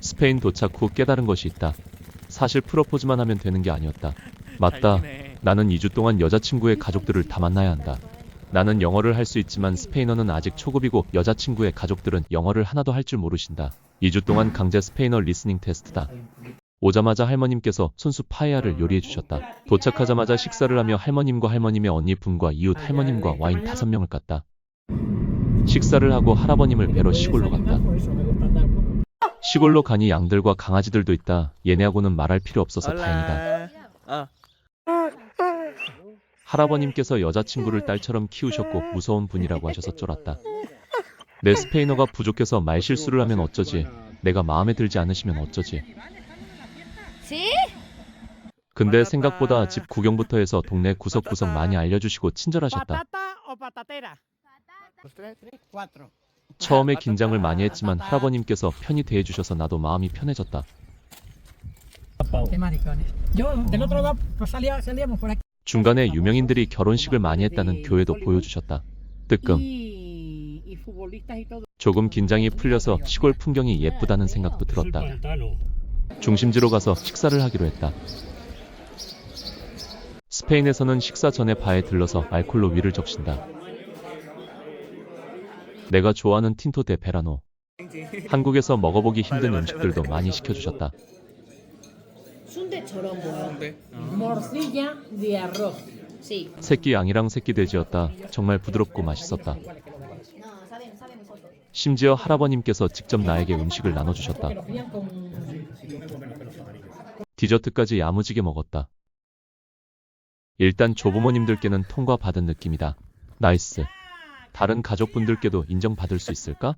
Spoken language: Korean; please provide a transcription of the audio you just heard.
스페인 도착 후 깨달은 것이 있다. 사실 프로포즈만 하면 되는 게 아니었다. 맞다. 나는 2주 동안 여자친구의 가족들을 다 만나야 한다. 나는 영어를 할 수 있지만 스페인어는 아직 초급이고 여자친구의 가족들은 영어를 하나도 할 줄 모르신다. 2주 동안 강제 스페인어 리스닝 테스트다. 오자마자 할머님께서 손수 파에야를 요리해 주셨다. 도착하자마자 식사를 하며 할머님과 할머님의 언니 분과 이웃 할머님과 와인 다섯 명을 깠다. 식사를 하고 할아버님을 뵈러 시골로 갔다. 시골로 가니 양들과 강아지들도 있다. 얘네하고는 말할 필요 없어서 다행이다. 아, 할아버님께서 여자친구를 딸처럼 키우셨고 무서운 분이라고 하셔서 쫄았다. 내 스페인어가 부족해서 말 실수를 하면 어쩌지? 내가 마음에 들지 않으시면 어쩌지? ¿Sí? 근데 생각보다 집 구경부터 해서 동네 구석구석 많이 알려주시고 친절하셨다. patata o patatera. 처음에 긴장을 많이 했지만 할아버님께서 편히 대해주셔서 나도 마음이 편해졌다. Qué maricones. Yo del otro lado pues, salía, salíamos por aquí. 중간에 유명인들이 결혼식을 많이 했다는 교회도 보여주셨다. 뜨끔. Y, y futbolistas y todo. 조금 긴장이 풀려서 시골 풍경이 예쁘다는 생각도 들었다. 중심지로 가서 식사를 하기로 했다. 스페인에서는 식사 전에 바에 들러서 알콜로 위를 적신다. 내가 좋아하는 틴토 데 베라노. 한국에서 먹어보기 힘든 음식들도 많이 시켜주셨다. 순대처럼 보여. 네. Morcilla de arroz. Sí. 새끼 양이랑 새끼 돼지였다. 정말 부드럽고 맛있었다. No. 심지어 할아버님께서 직접 나에게 음식을 나눠주셨다. Pero frían con. 디저트까지 야무지게 먹었다. 일단 조부모님들께는 통과받은 느낌이다. 나이스. 다른 가족분들께도 인정받을 수 있을까?